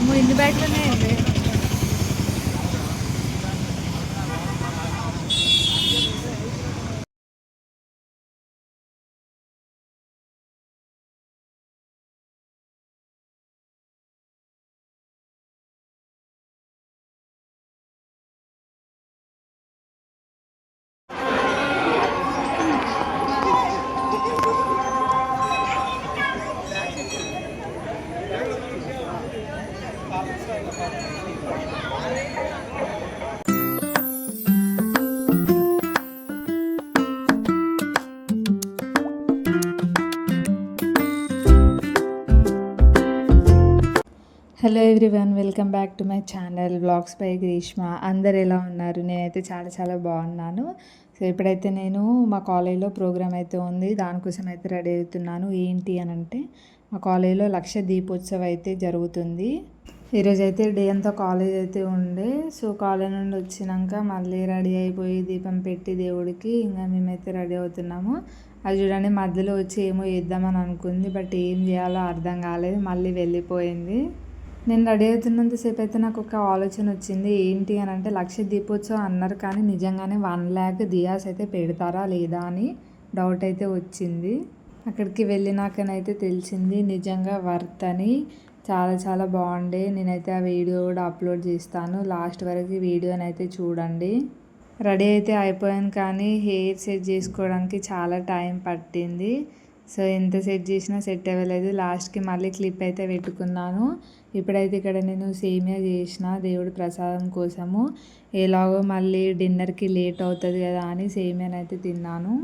వాము ఇన్ని బ్యాగ్లోనే ఉన్నాయండి. Hello everyone welcome back to my channel vlogs by Greeshma అందరు ఎలా ఉన్నారు? నేనైతే చాలా చాలా బాగున్నాను. సో ఇప్పుడైతే నేను మా కాలేజీలో ప్రోగ్రామ్ అయితే ఉంది. దానికోసం అయితే రెడీ అవుతున్నాను. ఏంటి అని అంటే మా కాలేజీలో లక్ష దీపోత్సవం అయితే జరుగుతుంది. ఈరోజు అయితే డే అంతా కాలేజ్ అయితే ఉండే. సో కాలేజ్ నుండి వచ్చినాక మళ్ళీ రెడీ అయిపోయి దీపం పెట్టి దేవుడికి ఇంకా మేమైతే రెడీ అవుతున్నాము. అది చూడండి మధ్యలో వచ్చి ఏమో చేద్దామని అనుకుంది బట్ ఏం చేయాలో అర్థం కాలేదు. మళ్ళీ వెళ్ళిపోయింది. నేను రెడీ అవుతున్నంతసేపు అయితే నాకు ఒక ఆలోచన వచ్చింది. ఏంటి అని అంటే లక్ష దీపోత్సవం అన్నారు కానీ నిజంగానే వన్ ల్యాక్ దియాస్ అయితే పెడతారా లేదా అని డౌట్ అయితే వచ్చింది. అక్కడికి వెళ్ళినాకనైతే తెలిసింది నిజంగా వర్త్ అని. చాలా చాలా బాగుండే. నేనైతే ఆ వీడియో కూడా అప్లోడ్ చేస్తాను. లాస్ట్ వరకు వీడియోని అయితే చూడండి. రెడీ అయితే అయిపోయాను కానీ హెయిర్ సెట్ చేసుకోవడానికి చాలా టైం పట్టింది. సో ఎంత సెట్ చేసినా సెట్ అవ్వలేదు. లాస్ట్కి మళ్ళీ క్లిప్ అయితే పెట్టుకున్నాను. ఇప్పుడైతే ఇక్కడ నేను సేమియా చేసిన దేవుడి ప్రసాదం కోసము. ఎలాగో మళ్ళీ డిన్నర్కి లేట్ అవుతుంది కదా అని సేమియాని అయితే తిన్నాను.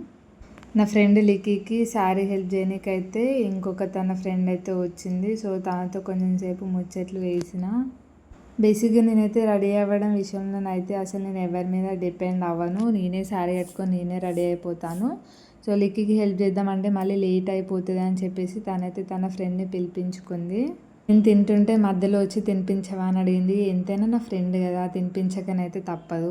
నా ఫ్రెండ్ లిక్కీకి శారీ హెల్ప్ చేయడానికి అయితే ఇంకొక తన ఫ్రెండ్ అయితే వచ్చింది. సో తనతో కొంచెం సేపు ముచ్చట్లు వేసిన. బేసిక్గా నేనైతే రెడీ అవ్వడం విషయంలోనైతే అసలు నేను ఎవరి మీద డిపెండ్ అవ్వను. నేనే శారీ కట్టుకొని నేనే రెడీ అయిపోతాను. సో లిక్కీకి హెల్ప్ చేద్దామంటే మళ్ళీ లేట్ అయిపోతుంది అని చెప్పేసి తనైతే తన ఫ్రెండ్ని పిలిపించుకుంది. నేను తింటుంటే మధ్యలో వచ్చి తినిపించవా అని అడిగింది. ఎంతైనా నా ఫ్రెండ్ కదా తినిపించకనైతే తప్పదు.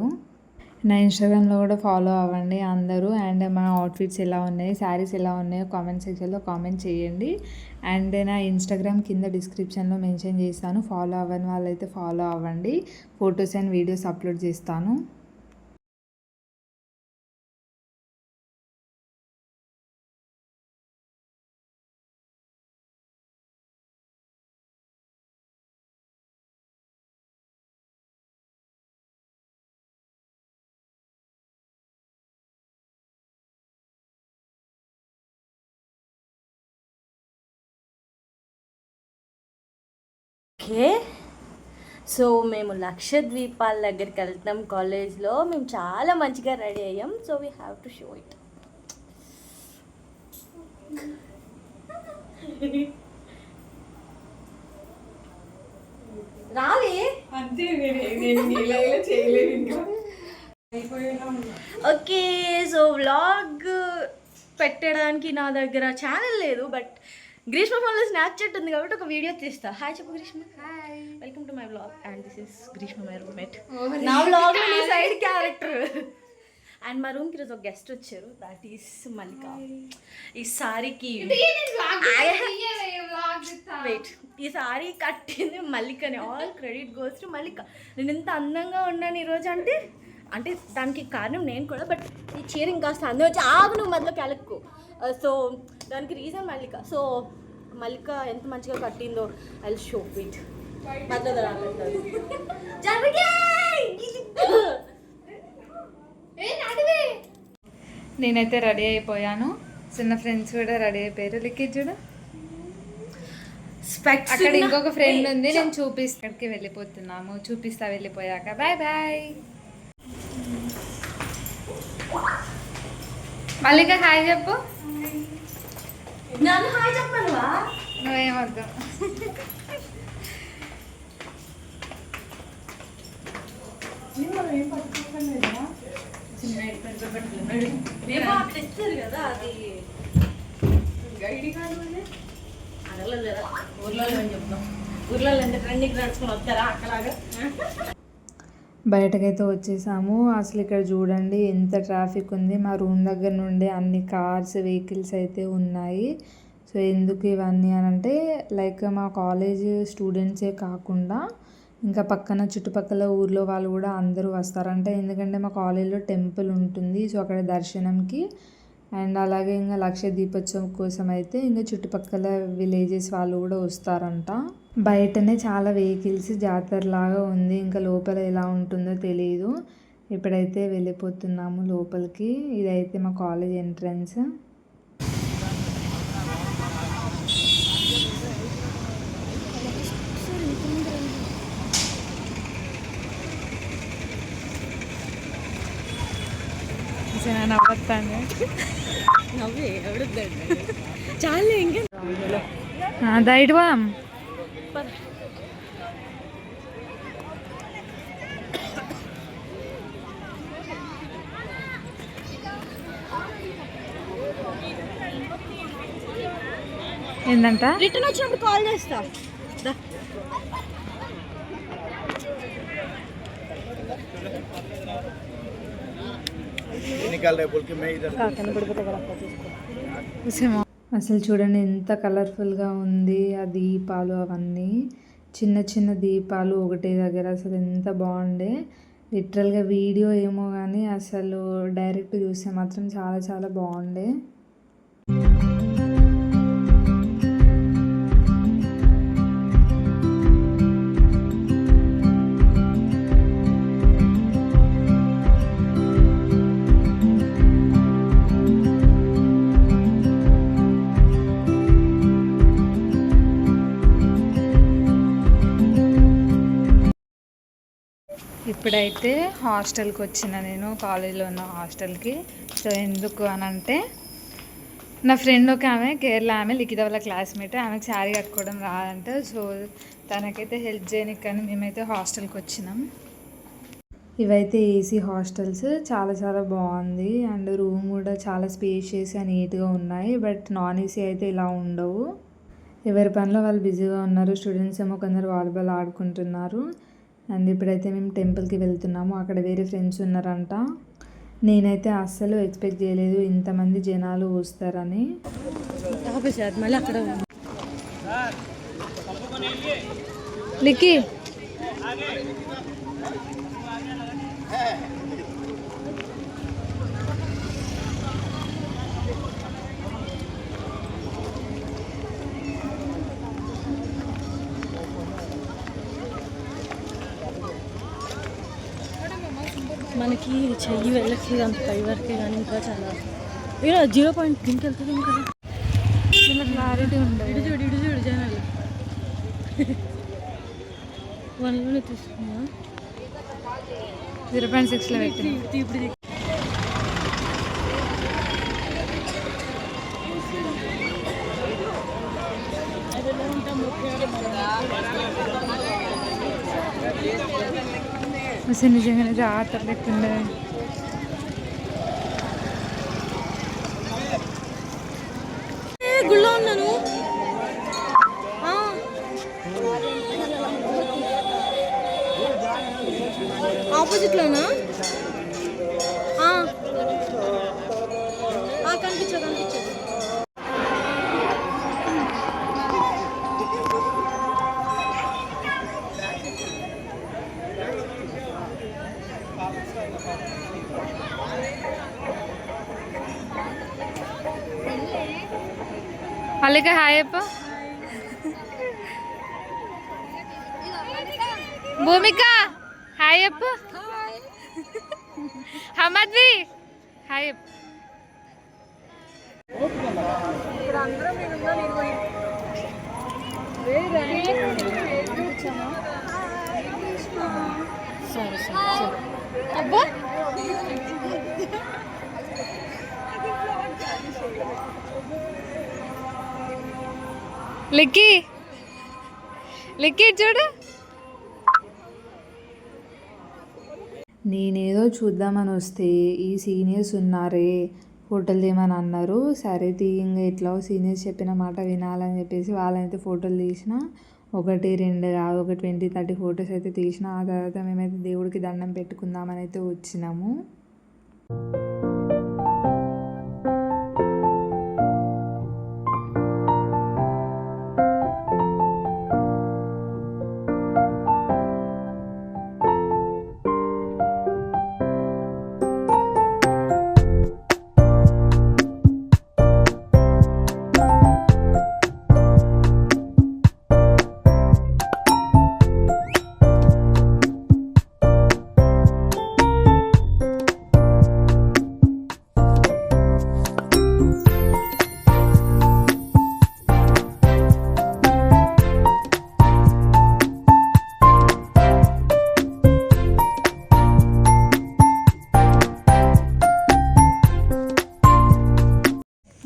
నా ఇన్స్టాగ్రామ్లో కూడా ఫాలో అవ్వండి అందరూ. అండ్ మా అవుట్ఫిట్స్ ఎలా ఉన్నాయి శారీస్ ఎలా ఉన్నాయో కామెంట్ సెక్షన్లో కామెంట్ చేయండి. అండ్ నా ఇన్స్టాగ్రామ్ కింద డిస్క్రిప్షన్లో మెన్షన్ చేస్తాను. ఫాలో అవ్వని వాళ్ళైతే ఫాలో అవ్వండి. ఫొటోస్ అండ్ వీడియోస్ అప్లోడ్ చేస్తాను. ఓకే. సో మేము లక్షద్వీపాల దగ్గరికి వెళ్తున్నాం కాలేజ్లో. మేము చాలా మంచిగా రెడీ అయ్యాం. So we have to show it అంతే చేయలేదు ఇంకా. ఓకే సో వ్లాగ్ పెట్టడానికి నా దగ్గర ఛానల్ లేదు బట్ గ్రీష్మ ఫోన్లో స్నాప్చాట్ ఉంది కాబట్టి ఒక వీడియో తీస్తా. హాయ్ చెప్పు Greeshma. Hi welcome to my vlog and this is Greeshma my roommate నా బ్లాగ్ సైడ్ క్యారెక్టర్ అండ్ మా రూమ్కి ఈరోజు ఒక గెస్ట్ వచ్చారు. దట్ ఈస్ మల్లిక ఈ సారీకి వెయిట్ ఈ సారీ కట్టింది మల్లికని all credit goes to Mallika నేను ఇంత అందంగా ఉన్నాను ఈరోజు అంటే అంటే దానికి కారణం నేను కూడా బట్ ఈ చీర ఇంకాస్త అందం వచ్చి ఆగు నువ్వు మధ్యలో కెలక్కు సో దానికి రీజన్ మల్లిక. సో మల్లిక ఎంత మంచిగా కట్టిందో ఐ షో జరిగే నేనైతే రెడీ అయిపోయాను. చిన్న ఫ్రెండ్స్ కూడా రెడీ అయిపోయారు. లిక్కి చూడు. అక్కడ ఇంకొక ఫ్రెండ్ ఉంది. నేను చూపిస్తా అక్కడికి వెళ్ళిపోతున్నాము. చూపిస్తా వెళ్ళిపోయాక. బాయ్ బాయ్ మల్లిక హాయ్ చెప్పు. నన్ను హాయ్ చెప్పనువా? నువ్వేమొద్దు కదా అది. అడగలేదు ఊర్లలో అని చెప్తాం? ఊర్లలో ఎంత ట్రెండింగ్ నడుచుకుని వస్తారా? అక్కలాగా? బయటకైతే వచ్చేసాము. అసలు ఇక్కడ చూడండి ఎంత ట్రాఫిక్ ఉంది. మా రూమ్ దగ్గర నుండి అన్ని కార్స్ వెహికల్స్ అయితే ఉన్నాయి. సో ఎందుకు ఇవన్నీ అని అంటే లైక్ మా కాలేజ్ స్టూడెంట్సే కాకుండా ఇంకా పక్కన చుట్టుపక్కల ఊర్లో వాళ్ళు కూడా అందరూ వస్తారంట ఎందుకంటే మా కాలేజీలో టెంపుల్ ఉంటుంది. సో అక్కడ దర్శనంకి అండ్ అలాగే ఇంకా లక్ష దీపోత్సవం కోసం అయితే ఇంకా చుట్టుపక్కల విలేజెస్ వాళ్ళు కూడా వస్తారంట. బయటనే చాలా వెహికల్స్ జాతరలాగా ఉంది. ఇంకా లోపల ఎలా ఉంటుందో తెలియదు ఇప్పుడైతే వెళ్ళిపోతున్నాము లోపలికి ఇదైతే మా కాలేజ్ ఎంట్రన్స్. ఎవడుద్దండి చాలే ఇంకా. దైట్ పోదాం ఏంటంట రిటర్న్ వచ్చినప్పుడు కాల్ చేస్తా. निकाल रहे बोल के मैं इधर అసలు చూడండి ఎంత కలర్ఫుల్గా ఉంది ఆ దీపాలు అవన్నీ చిన్న చిన్న దీపాలు ఒకటే దగ్గర అసలు ఎంత బాగుండే లిటరల్గా వీడియో ఏమో కానీ అసలు డైరెక్ట్ చూస్తే మాత్రం చాలా చాలా బాగుండే ఇప్పుడైతే హాస్టల్కి వచ్చిన నేను కాలేజీలో ఉన్న హాస్టల్కి. సో ఎందుకు అని అంటే నా ఫ్రెండ్ ఒక ఆమె కేరళ ఆమె లిఖిత వాళ్ళ క్లాస్మేట్. ఆమెకు శారీ కట్టుకోవడం రాదంట. సో తనకైతే హెల్ప్ చేయడానికి కానీ మేమైతే హాస్టల్కి వచ్చినాం. ఇవైతే ఏసీ హాస్టల్స్. చాలా చాలా బాగుంది. అండ్ రూమ్ కూడా చాలా స్పేషియస్గా నీట్గా ఉన్నాయి. బట్ నాన్ ఏసీ అయితే ఇలా ఉండవు. ఎవరి పనిలో వాళ్ళు బిజీగా ఉన్నారు స్టూడెంట్స్ ఏమో కొందరు వాలీబాల్ ఆడుకుంటున్నారు. అండ్ ఇప్పుడైతే మేము టెంపుల్కి వెళ్తున్నాము. అక్కడ వేరే ఫ్రెండ్స్ ఉన్నారంట. నేనైతే అస్సలు ఎక్స్పెక్ట్ చేయలేదు ఇంతమంది జనాలు వస్తారని. అక్కడ లిక్కి మనకి చెయ్యి వెళ్ళకి అంత పై వరకే కానీ ఇంకా చాలా. ఇక్కడ జీరో పాయింట్ దీనికి వెళ్తుంది ఇంకా క్లారిటీ ఉండదు. ఇటు చూడు ఇటు చూడు జనాలు. వన్లోనే తీసుకున్నా జీరో పాయింట్ సిక్స్లో పెట్టింది ఇప్పుడు ఇప్పుడు ఇది. అసలు నిజంగానే జాతర లెక్కుండే అల్లిక హాయ్ అప్ప భూమిక హాయ్ అప్ప హమద్వి హాయ్ అప్ప సరే సరే అబ్బా. లిక్కి. లిక్కి చూడు. నేనేదో చూద్దామని వస్తే ఈ సీనియర్స్ ఉన్నారే ఫోటోలు తీయమని అన్నారు. సరే తీ ఇంకా ఎట్లా సీనియర్స్ చెప్పిన మాట వినాలని చెప్పేసి వాళ్ళైతే ఫోటోలు తీసిన. ఒకటి రెండు కాదు ఒక ట్వంటీ థర్టీ ఫొటోస్ అయితే తీసిన. ఆ తర్వాత మేమైతే దేవుడికి దండం పెట్టుకుందామని అయితే వచ్చినాము.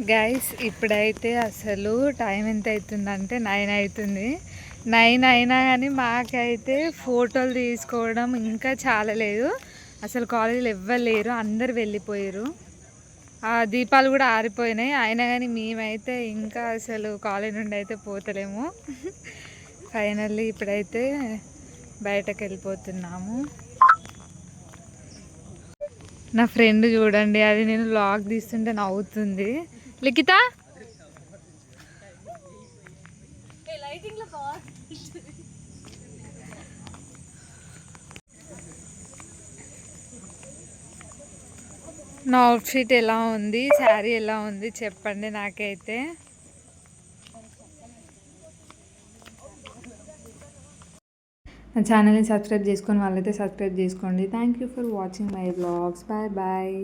గైస్ ఇప్పుడైతే అసలు టైం ఎంత అవుతుందంటే నైన్ అవుతుంది. నైన్ అయినా కానీ మాకైతే ఫోటోలు తీసుకోవడం ఇంకా చాలా లేదు. అసలు కాలేజీలో ఎవ్వరు లేరు అందరు వెళ్ళిపోయారు. ఆ దీపాలు కూడా ఆరిపోయినాయి. అయినా కానీ మేమైతే ఇంకా అసలు కాలేజ్ నుండి అయితే పోతలేము. ఫైనల్లీ ఇప్పుడైతే బయటకు వెళ్ళిపోతున్నాము. నా ఫ్రెండ్ చూడండి అది నేను లాగ్ తీస్తుంటే నవ్వుతుంది. లిఖిత? నా అవుట్ఫిట్ ఎలా ఉంది? శారీ ఎలా ఉంది? చెప్పండి నాకైతే. నా ఛానల్ని సబ్స్క్రైబ్ చేసుకొని వాళ్ళైతే సబ్స్క్రైబ్ చేసుకోండి. Thank you for watching my vlogs bye bye